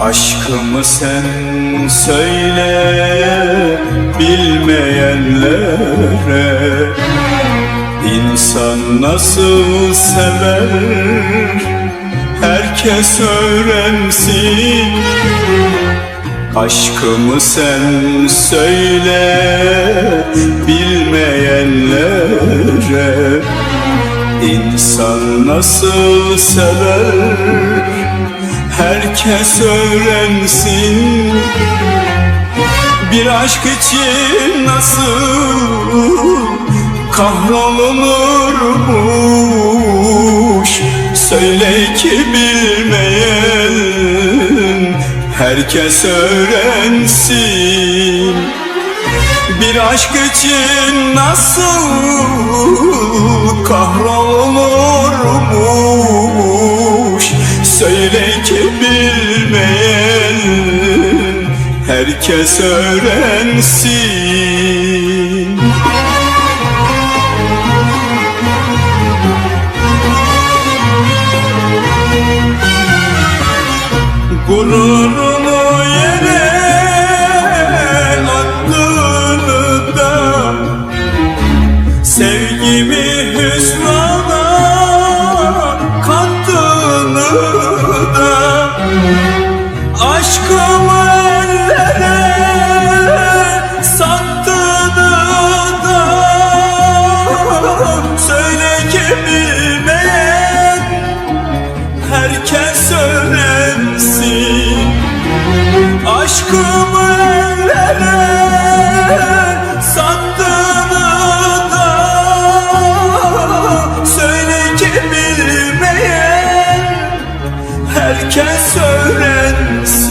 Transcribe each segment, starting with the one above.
Aşkımı sen söyle bilmeyenlere. İnsan nasıl sever? Herkes öğrensin. Aşkımı sen söyle bilmeyenlere. İnsan nasıl sever herkes öğrensin. Bir aşk için nasıl kahrolunurmuş? Söyle ki bilmeyen herkes öğrensin. Bir aşk için nasıl kahrolunurmuş Söyle ki bilmeyen herkes öğrensin. Gururunu yere attığını da Sevgimi Aşkımı ellere sattığını da Söyle ki bilmeyen herkes öğrensin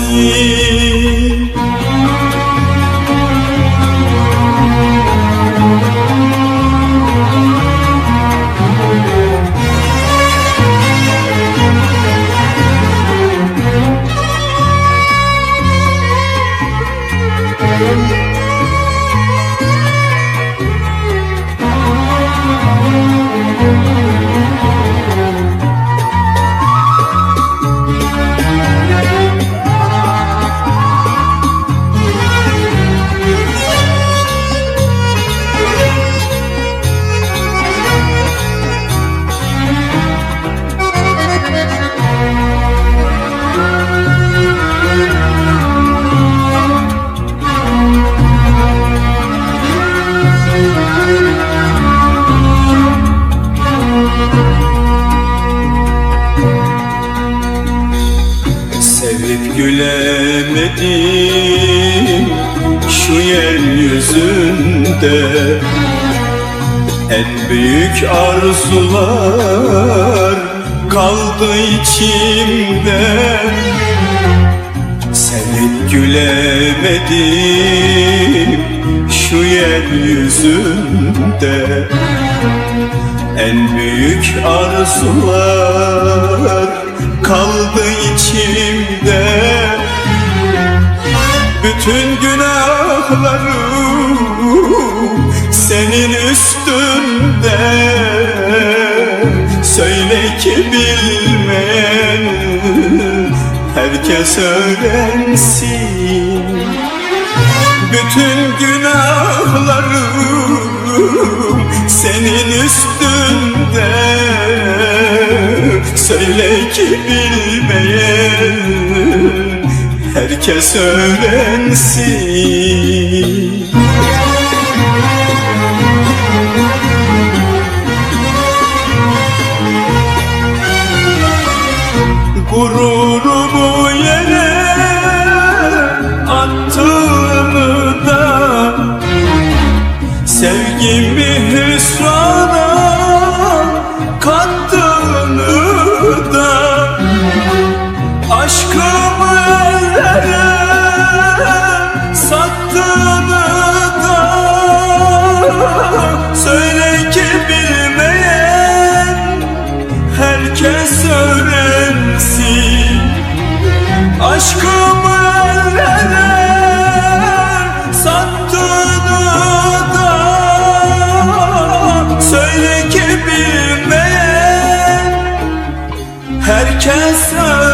gülemedim şu yeryüzünde. En büyük arzular kaldı içimde. Sevip gülemedim şu yeryüzünde. En büyük arzular kaldı içimde Bütün günahlarım senin üstünde. Söyle ki bilmeyen herkes öğrensin. Bütün günahlarım senin üstünde. Söyle ki bilmeyen herkes öğrensin. Gururumu yere attığımı da Sevgimi hüsrana herkes öğrensin